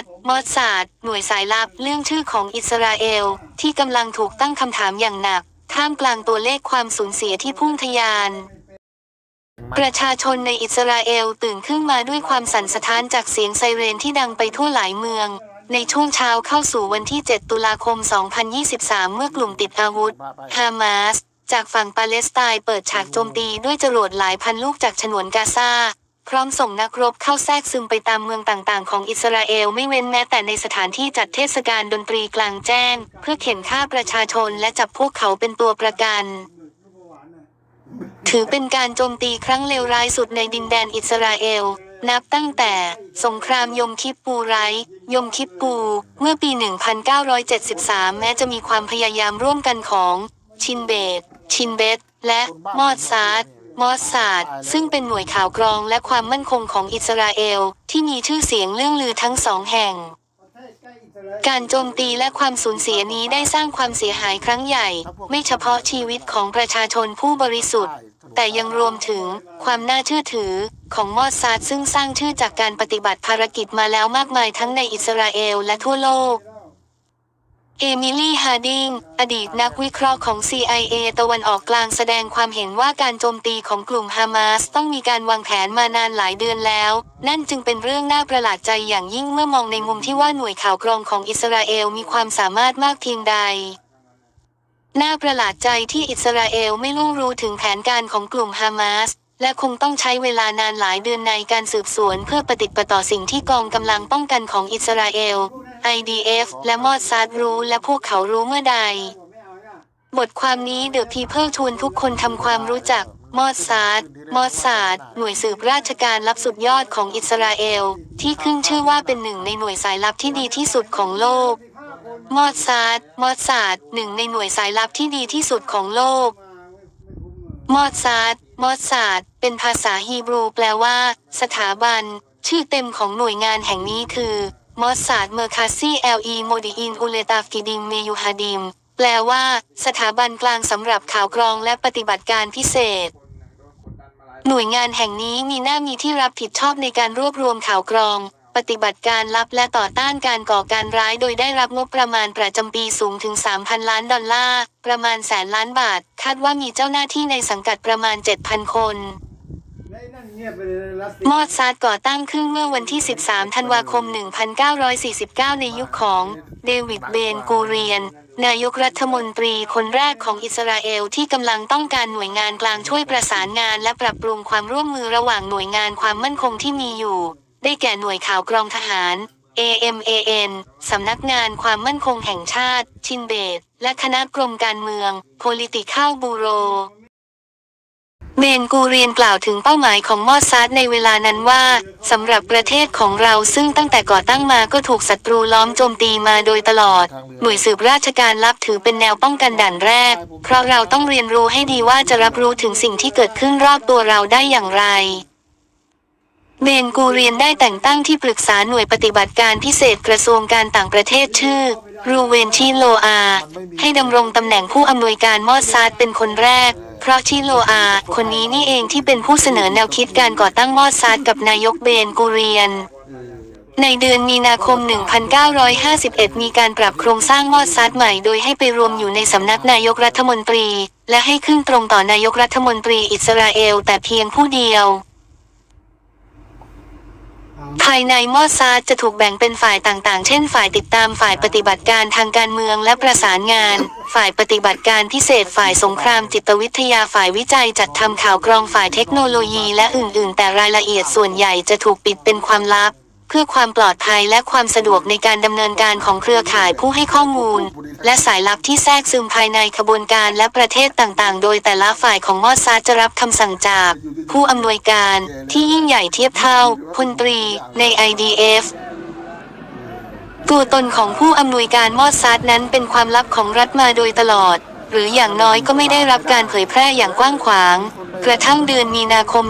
ดมอสซาดหน่วยสายลับเรื่องชื่อของอิสราเอล ที่กำลังถูกตั้งคำถามอย่างหนัก ท่ามกลางตัวเลขความสูญเสียที่พุ่งทะยาน ประชาชนในอิสราเอลตื่นขึ้นมาด้วยความสั่นสะท้านจากเสียงไซเรนที่ดังไปทั่วหลายเมือง ในช่วงเช้าเข้าสู่วันที่ 7 ตุลาคม 2023 เมื่อกลุ่มติดอาวุธฮามาสจากฝั่งปาเลสไตน์เปิดฉากโจมตีด้วยจรวดหลายพันลูกจากฉนวนกาซา พร้อมส่งนักรบเข้าแทรกซึมไปตามเมืองต่างๆ ของอิสราเอลไม่เว้นแม้แต่ในสถานที่จัดเทศกาลดนตรีกลางแจ้ง เพื่อเข็นฆ่าประชาชนและจับพวกเขาเป็นตัวประกัน ถือเป็นการโจมตีครั้งเลวร้ายสุดในดินแดนอิสราเอล นับตั้งแต่สงครามยมคิปปูไรยมคิปปู เมื่อปี 1973 แม้จะมีความพยายามร่วมกันของชินเบตชินเบตและมอดซาด มอสซาดซึ่งเป็นหน่วยข่าวกรองและความมั่นคงของอิสราเอล ที่มีชื่อเสียงเรื่องลือทั้งสองแห่ง การโจมตีและความสูญเสียนี้ได้สร้างความเสียหายครั้งใหญ่ ไม่เฉพาะชีวิตของประชาชนผู้บริสุทธิ์ แต่ยังรวมถึงความน่าเชื่อถือของมอสซาดซึ่งสร้างชื่อจากการปฏิบัติภารกิจมาแล้วมากมายทั้งในอิสราเอลและทั่วโลก เอมิลี่ ฮาร์ดิง อดีตนักวิเคราะห์ของ CIA ตะวันออกกลางแสดงความเห็นว่าการโจมตีของกลุ่มฮามาสต้องมีการวางแผนมานานหลายเดือนแล้ว นั่นจึงเป็นเรื่องน่าประหลาดใจอย่างยิ่งเมื่อมองในมุมที่ว่าหน่วยข่าวกรองของอิสราเอลมีความสามารถมากเพียงใด น่าประหลาดใจที่อิสราเอลไม่ล่วงรู้ถึงแผนการของกลุ่มฮามาสและคงต้องใช้เวลานานหลายเดือนในการสืบสวนเพื่อปฏิดประต่อสิ่งที่กองกำลังป้องกันของอิสราเอล IDF และมอดซาดรู้และพวกเขารู้เมื่อใด บทความนี้เดอะพีเพิลชวนทุกคนทำความรู้จัก มอดซาดมอดซาดหน่วยสืบราชการลับสุดยอดของอิสราเอล ที่ขึ้นชื่อว่าเป็นหนึ่งในหน่วยสายลับที่ดีที่สุดของโลก มอดซาดมอดซาดหนึ่งในหน่วยสายลับที่ดีที่สุดของโลก มอดซาดมอดซาดเป็นภาษาฮีบรูแปลว่า สถาบัน ชื่อเต็มของหน่วยงานแห่งนี้คือ มอสซาดเมอร์คาซีเอลีโมดีอินอุเลตาฟกิดิมเมยูฮาดิม แปลว่า สถาบันกลางสำหรับข่าวกรองและปฏิบัติการพิเศษ หน่วยงานแห่งนี้มีหน้ามีที่รับผิดชอบในการรวบรวมข่าวกรอง ปฏิบัติการลับและต่อต้านการก่อการร้าย โดยได้รับงบประมาณประจำปีสูงถึง 3,000 ล้านดอลลาร์ ประมาณแสนล้านบาท คาดว่ามีเจ้าหน้าที่ในสังกัดประมาณ 7,000 คน มอดซาดก่อตั้งขึ้นเมื่อวันที่ 13 ธันวาคม 1949 ในยุคของเดวิดเบนกูเรียน นายกรัฐมนตรีคนแรกของอิสราเอลที่กำลังต้องการหน่วยงานกลางช่วยประสานงานและปรับปรุงความร่วมมือระหว่างหน่วยงานความมั่นคงที่มีอยู่ ได้แก่หน่วยข่าวกรองทหาร AMAN สำนักงานความมั่นคงแห่งชาติ ชินเบต และคณะกรมการเมือง Political Bureau เบนกูเรียนกล่าวถึงเป้าหมายของมอดซาดในเวลานั้นว่าสำหรับประเทศของเราซึ่งตั้งแต่ก่อตั้งมาก็ถูกศัตรูล้อมโจมตีมาโดยตลอด หน่วยสืบราชการลับถือเป็นแนวป้องกันด่านแรก เพราะเราต้องเรียนรู้ให้ดีว่าจะรับรู้ถึงสิ่งที่เกิดขึ้นรอบตัวเราได้อย่างไรเบนกูเรียนได้แต่งตั้งที่ปรึกษาหน่วยปฏิบัติการพิเศษกระทรวงการต่างประเทศชื่อ รูเวนชิโลอา ให้ดำรงตำแหน่งผู้อำนวยการมอดซาดเป็นคนแรก เพราะชิโลอา คนนี้นี่เองที่เป็นผู้เสนอแนวคิดการก่อตั้งมอดซาดกับนายกเบนกูเรียน ในเดือนมีนาคม 1951 มีการปรับโครงสร้างมอดซาดใหม่โดยให้ไปรวมอยู่ในสำนักนายกรัฐมนตรี และให้ขึ้นตรงต่อนายกรัฐมนตรีอิสราเอลแต่เพียงผู้เดียว ภายในมอดซาดจะถูกแบ่งเป็นฝ่ายต่างๆ เช่น ฝ่ายติดตามฝ่ายปฏิบัติการทางการเมืองและประสานงาน ฝ่ายปฏิบัติการพิเศษฝ่ายสงครามจิตวิทยาฝ่ายวิจัยจัดทำข่าวกรองฝ่ายเทคโนโลยีและอื่น ๆ แต่รายละเอียดส่วนใหญ่จะถูกปิดเป็นความลับ เพื่อความปลอดภัยและความสะดวกในการดำเนินการของเครือข่ายผู้ให้ข้อมูล และสายลับที่แทรกซึมภายในขบวนการและประเทศต่างๆ โดยแต่ละฝ่ายของมอดซาจะรับคำสั่งจาก ผู้อำนวยการที่ยิ่งใหญ่เทียบเท่าพลตรีใน IDF ตัวตนของผู้อำนวยการมอดซาดนั้นเป็นความลับของรัฐมาโดยตลอด หรืออย่างน้อยก็ไม่ได้รับการเผยแพร่อย่างกว้างขวาง กระทั่งเดือนมีนาคม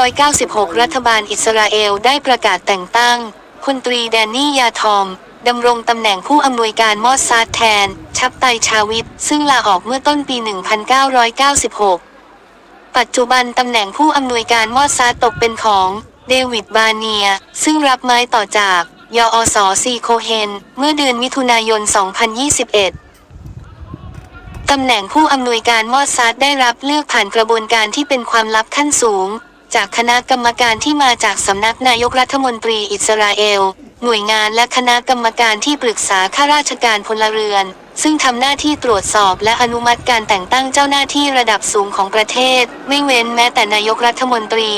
1996 รัฐบาลอิสราเอลได้ประกาศแต่งตั้งพลตรีแดนนี่ยาทอมดำรงตำแหน่งผู้อำนวยการมอดซาดแทน ชับไตชาวิตซึ่งลาออกเมื่อต้นปี 1996 ปัจจุบันตำแหน่งผู้อำนวยการมอดซาดตกเป็นของเดวิดบาเนีย ซึ่งรับไม้ต่อจากยอสซีโคเฮน เมื่อเดือนมิถุนายน 2021 ตำแหน่งผู้อำนวยการมอดซัดได้รับเลือกผ่านกระบวนการที่เป็นความลับขั้นสูง จากคณะกรรมการที่มาจากสำนักนายกรัฐมนตรีอิสราเอล หน่วยงานและคณะกรรมการที่ปรึกษาข้าราชการพลเรือน ซึ่งทำหน้าที่ตรวจสอบและอนุมัติการแต่งตั้งเจ้าหน้าที่ระดับสูงของประเทศ ไม่เว้นแม้แต่นายกรัฐมนตรี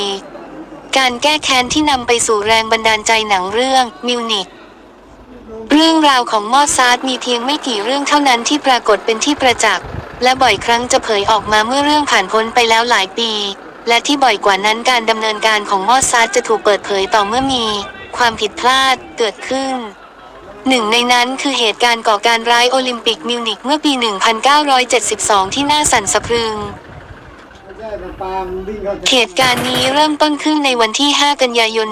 การแก้แค้นที่นำไปสู่แรงบันดาลใจหนังเรื่องมิวนิก เรื่องราวของมอดซาร์ทมีเพียงไม่กี่เรื่องเท่านั้นที่ปรากฏเป็นที่ประจักษ์ และบ่อยครั้งจะเผยออกมาเมื่อเรื่องผ่านพ้นไปแล้วหลายปี และที่บ่อยกว่านั้นการดำเนินการของมอดซาร์ทจะถูกเปิดเผยต่อเมื่อมี ความผิดพลาดเกิดขึ้นหนึ่งในนั้นคือเหตุการณ์ก่อการร้ายโอลิมปิกมิวนิกเมื่อปี 1972 ที่น่าสั่นสะพรึง เหตุการณ์นี้เริ่มต้นขึ้นในวันที่ 5 กันยายน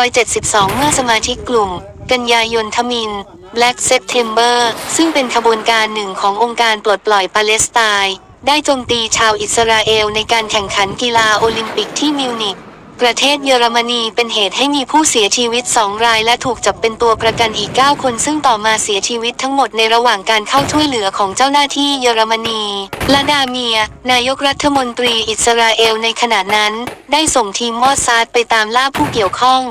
1972 เมื่อสมาชิกกลุ่ม กันยายนทมิน Black September ซึ่งเป็นขบวนการหนึ่งขององค์การปลดปล่อยปาเลสไตน์ได้โจมตีชาวอิสราเอลในการแข่งขันกีฬาโอลิมปิกที่มิวนิกประเทศเยอรมนีเป็นเหตุให้มีผู้เสียชีวิต2รายและถูกจับเป็นตัวประกันอีก 9 คนซึ่งต่อมาเสียชีวิตทั้งหมดในระหว่างการเข้าช่วยเหลือของเจ้าหน้าที่เยอรมนีลาดาเมีย นายกรัฐมนตรีอิสราเอลในขณะนั้น ได้ส่งทีมมอดซาดไปตามล่าผู้เกี่ยวข้อง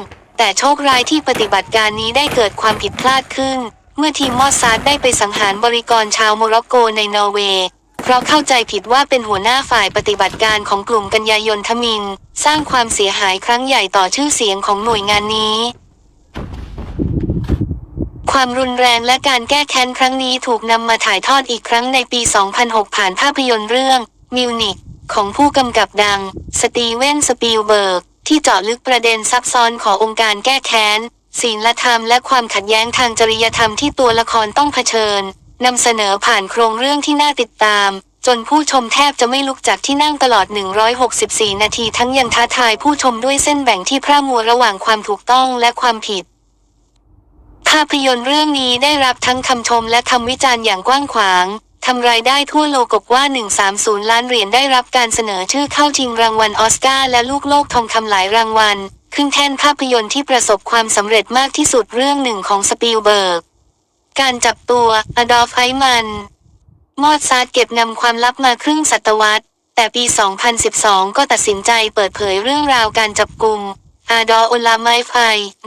แต่โชคร้ายที่ปฏิบัติการนี้ได้เกิดความผิดพลาดขึ้น เมื่อทีมมอดซาร์ดได้ไปสังหารบริกรชาวโมร็อกโกในนอร์เวย์เพราะเข้าใจผิดว่าเป็นหัวหน้าฝ่ายปฏิบัติการของกลุ่มกันยายนทมิน สร้างความเสียหายครั้งใหญ่ต่อชื่อเสียงของหน่วยงานนี้ ความรุนแรงและการแก้แค้นครั้งนี้ถูกนำมาถ่ายทอดอีกครั้งในปี 2006 ผ่านภาพยนตร์เรื่องมิวนิกของผู้กำกับดัง สตีเวนสปีลเบิร์ก ที่เจาะลึกประเด็นซับซ้อนขององค์การแก้แค้นศีลธรรมและความขัดแย้งทางจริยธรรมที่ตัวละครต้องเผชิญนำเสนอผ่านโครงเรื่องที่น่าติดตาม จนผู้ชมแทบจะไม่ลุกจากที่นั่งตลอด 164 นาทีทั้งยังท้าทายผู้ชมด้วยเส้นแบ่งที่พร่ามัวระหว่างความถูกต้องและความผิด ภาพยนตร์เรื่องนี้ได้รับทั้งคำชมและคำวิจารณ์อย่างกว้างขวาง ทำรายได้ทั่วโลกกว่า 130 ล้านเหรียญได้รับการเสนอชื่อเข้าชิงรางวัลออสการ์และลูกโลกทองคำหลายรางวัล ขึ้นแท่นภาพยนตร์ที่ประสบความสำเร็จมากที่สุดเรื่องหนึ่งของสปีลเบิร์ก การจับตัวอดอล์ฟไอมัน มอดซาร์ดเก็บนำความลับมาครึ่งศตวรรษ แต่ปี 2012 ก็ตัดสินใจเปิดเผยเรื่องราวการจับกลุ่มอาดอโอลาไมไฟ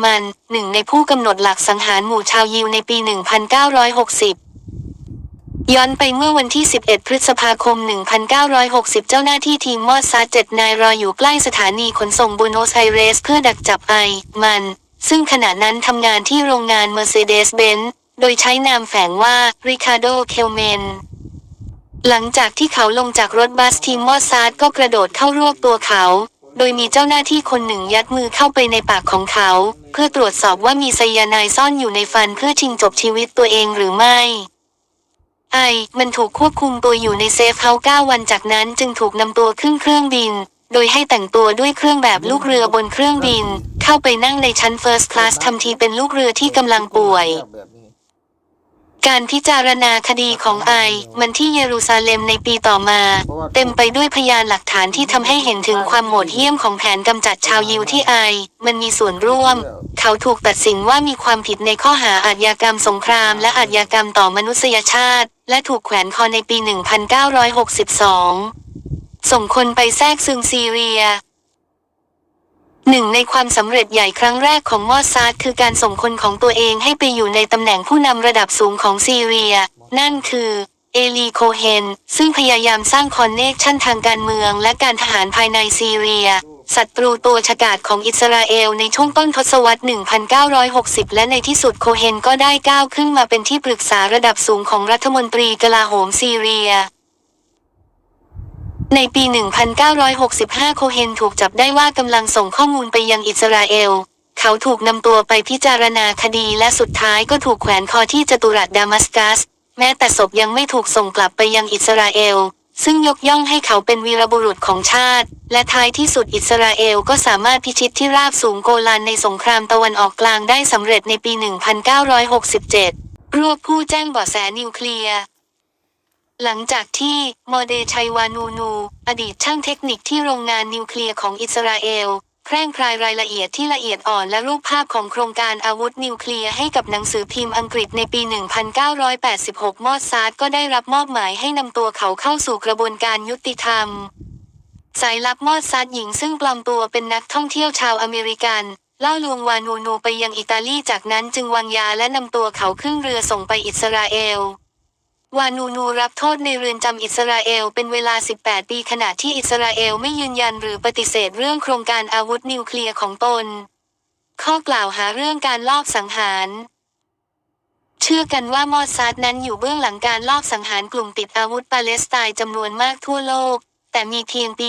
มัน หนึ่งในผู้กำหนดหลักสังหารหมู่ชาวยิวในปี 1960 ย้อนไปเมื่อวันที่ 11 พฤษภาคม 1960 เจ้าหน้าที่ทีมมอดซาร์ดเจ็ดนายรออยู่ใกล้สถานีขนส่งบูโนสไอเรส เพื่อดักจับไอ มัน ซึ่งขณะนั้นทำงานที่โรงงาน Mercedes-Benz โดยใช้นามแฝงว่าริคาโด เคลเมน หลังจากที่เขาลงจากรถบัสทีมมอดซาร์ดก็กระโดดเข้ารวบตัวเขา โดยมีเจ้าหน้าที่คนหนึ่งยัดมือเข้าไปในปากของเขา เพื่อตรวจสอบว่ามีไซยาไนด์ซ่อนอยู่ในฟันเพื่อชิงจบชีวิตตัวเองหรือไม่ ไอ มันถูกควบคุมตัวอยู่ในเซฟเฮาส์9วันจากนั้นจึงถูกนำตัวขึ้นเครื่องบิน โดยให้แต่งตัวด้วยเครื่องแบบลูกเรือบนเครื่องบิน เข้าไปนั่งในชั้นเฟิร์สคลาสทำทีเป็นลูกเรือที่กำลังป่วย การพิจารณาคดีของไอมันที่เยรูซาเล็มในปีต่อมา เต็มไปด้วยพยานหลักฐานที่ทำให้เห็นถึงความโหดเหี้ยมของแผนกำจัดชาวยิวที่ไอมันมีส่วนร่วม เขาถูกตัดสินว่ามีความผิดในข้อหาอาชญากรรมสงคราม และอาชญากรรมต่อมนุษยชาติ และถูกแขวนคอในปี 1962 ส่งคนไปแทรกซึมซีเรีย หนึ่งในความสำเร็จใหญ่ครั้งแรกของมอซาร์ดคือการส่งคนของตัวเองให้ไปอยู่ในตำแหน่งผู้นำระดับสูงของซีเรีย นั่นคือเอลีโคเฮน ซึ่งพยายามสร้างคอนเนคชั่นทางการเมืองและการทหารภายในซีเรีย ศัตรูตัวฉกาจของอิสราเอลในช่วงต้นทศวรรษ 1960 และในที่สุดโคเฮนก็ได้ก้าวขึ้นมาเป็นที่ปรึกษาระดับสูงของรัฐมนตรีกลาโหมซีเรีย ในปี 1965 โคเฮนถูกจับได้ว่ากำลังส่งข้อมูลไปยังอิสราเอล เขาถูกนำตัวไปพิจารณาคดีและสุดท้ายก็ถูกแขวนคอที่จตุรัสดามัสกัส แม้แต่ศพยังไม่ถูกส่งกลับไปยังอิสราเอล ซึ่งยกย่องให้เขาเป็นวีรบุรุษของชาติ และท้ายที่สุดอิสราเอลก็สามารถพิชิตที่ราบสูงโกลานในสงครามตะวันออกกลางได้สำเร็จในปี 1967 รวบผู้แจ้งเบาะแสนิวเคลียร์ หลังจากที่โมเดชัยวานูนู อดีตช่างเทคนิคที่โรงงานนิวเคลียร์ของอิสราเอลแพร่งพรายรายละเอียดที่ละเอียดอ่อนและรูปภาพของโครงการอาวุธนิวเคลียร์ให้กับหนังสือพิมพ์อังกฤษในปี 1986 มอดซาร์ดก็ได้รับมอบหมายให้นำตัวเขาเข้าสู่กระบวนการยุติธรรม สายลับมอดซาร์ดหญิงซึ่งปลอมตัวเป็นนักท่องเที่ยวชาวอเมริกันล่อลวงวานูนูไปยังอิตาลีจากนั้นจึงวางยาและนำตัวเขาขึ้นเรือส่งไปอิสราเอล วานูนูรับโทษในเรือนจำอิสราเอลเป็นเวลา 18 ปีขณะที่อิสราเอลไม่ยืนยันหรือปฏิเสธเรื่องโครงการอาวุธนิวเคลียร์ของตน ข้อกล่าวหาเรื่องการลอบสังหาร เชื่อกันว่ามอดซาดนั้นอยู่เบื้องหลังการลอบสังหารกลุ่มติดอาวุธปาเลสไตน์จำนวนมากทั่วโลก แต่มีเพียงปี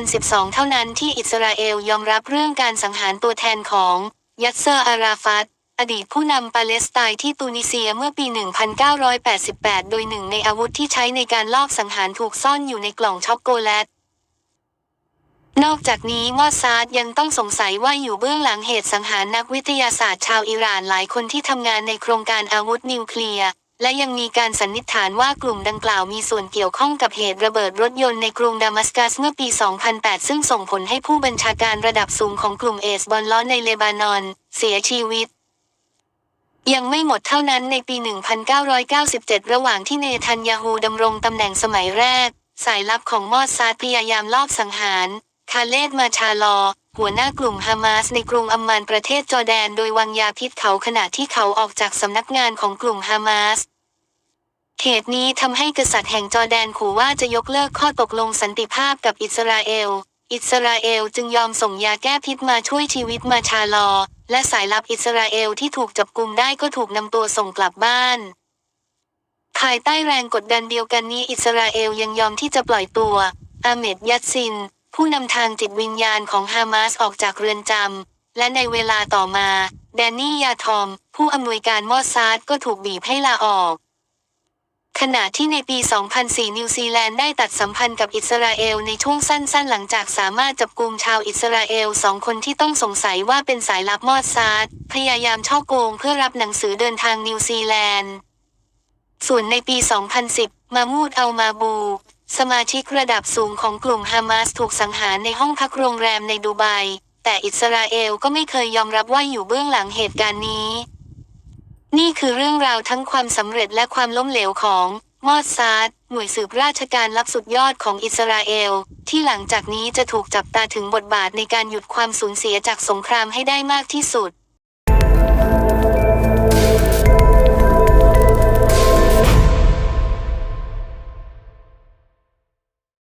2012 เท่านั้นที่อิสราเอลยอมรับเรื่องการสังหารตัวแทนของยัสเซอร์อาราฟัต อดีตผู้นำปาเลสไตน์ที่ตูนิเซียเมื่อปี 1988 โดยหนึ่งในอาวุธที่ใช้ในการลอบสังหารถูกซ่อนอยู่ในกล่องช็อกโกแลต นอกจากนี้มอซาร์ดยังต้องสงสัยว่าอยู่เบื้องหลังเหตุสังหารนักวิทยาศาสตร์ชาวอิหร่านหลายคนที่ทำงานในโครงการอาวุธนิวเคลียร์และยังมีการสันนิษฐานว่ากลุ่มดังกล่าวมีส่วนเกี่ยวข้องกับเหตุระเบิดรถยนต์ในกรุงดามัสกัสเมื่อปี 2008 ซึ่งส่งผลให้ผู้บัญชาการระดับสูงของกลุ่มเอสบอลลอในเลบานอน เสียชีวิต ยังไม่หมดเท่านั้นในปี 1997 ระหว่างที่เนทันยาฮูดำรงตำแหน่งสมัยแรก สายลับของมอดซาดพยายามลอบสังหาร คาเลดมาชาลอ หัวหน้ากลุ่มฮามาสในกรุงอัมมานประเทศจอร์แดน โดยวางยาพิษเขาขณะที่เขาออกจากสำนักงานของกลุ่มฮามาสเหตุนี้ทำให้กษัตริย์แห่งจอร์แดนขู่ว่าจะยกเลิกข้อตกลงสันติภาพกับอิสราเอล อิสราเอลจึงยอมส่งยาแก้พิษมาช่วยชีวิตมาชาลอ และสายลับอิสราเอลที่ถูกจับกุมได้ก็ถูกนำตัวส่งกลับบ้าน ภายใต้แรงกดดันเดียวกันนี้อิสราเอลยังยอมที่จะปล่อยตัวอาเมดยัดซิน ผู้นำทางจิตวิญญาณของฮามาสออกจากเรือนจำและในเวลาต่อมา แดนนี่ยาทอม ผู้อำนวยการมอซาร์ดก็ถูกบีบให้ลาออก ขณะที่ในปี 2004 นิวซีแลนด์ได้ตัดสัมพันธ์กับอิสราเอลในช่วงสั้นๆ หลังจากสามารถจับกลุ่มชาวอิสราเอลสองคนที่ต้องสงสัยว่าเป็นสายลับมอดซาร์ดพยายามช่อโกงเพื่อรับหนังสือเดินทางนิวซีแลนด์ ส่วนในปี 2010 มามูดเอัลมาบู สมาชิกระดับสูงของกลุ่มฮามาสถูกสังหารในห้องพักโรงแรมในดูไบแต่อิสราเอลก็ไม่เคยยอมรับว่าอยู่เบื้องหลังเหตุการณ์นี้ นี่คือเรื่องราวทั้งความสำเร็จและความล้มเหลวของมอดซาร์ดหน่วยสืบราชการลับสุดยอดของอิสราเอล ที่หลังจากนี้จะถูกจับตาถึงบทบาทในการหยุดความสูญเสียจากสงครามให้ได้มากที่สุด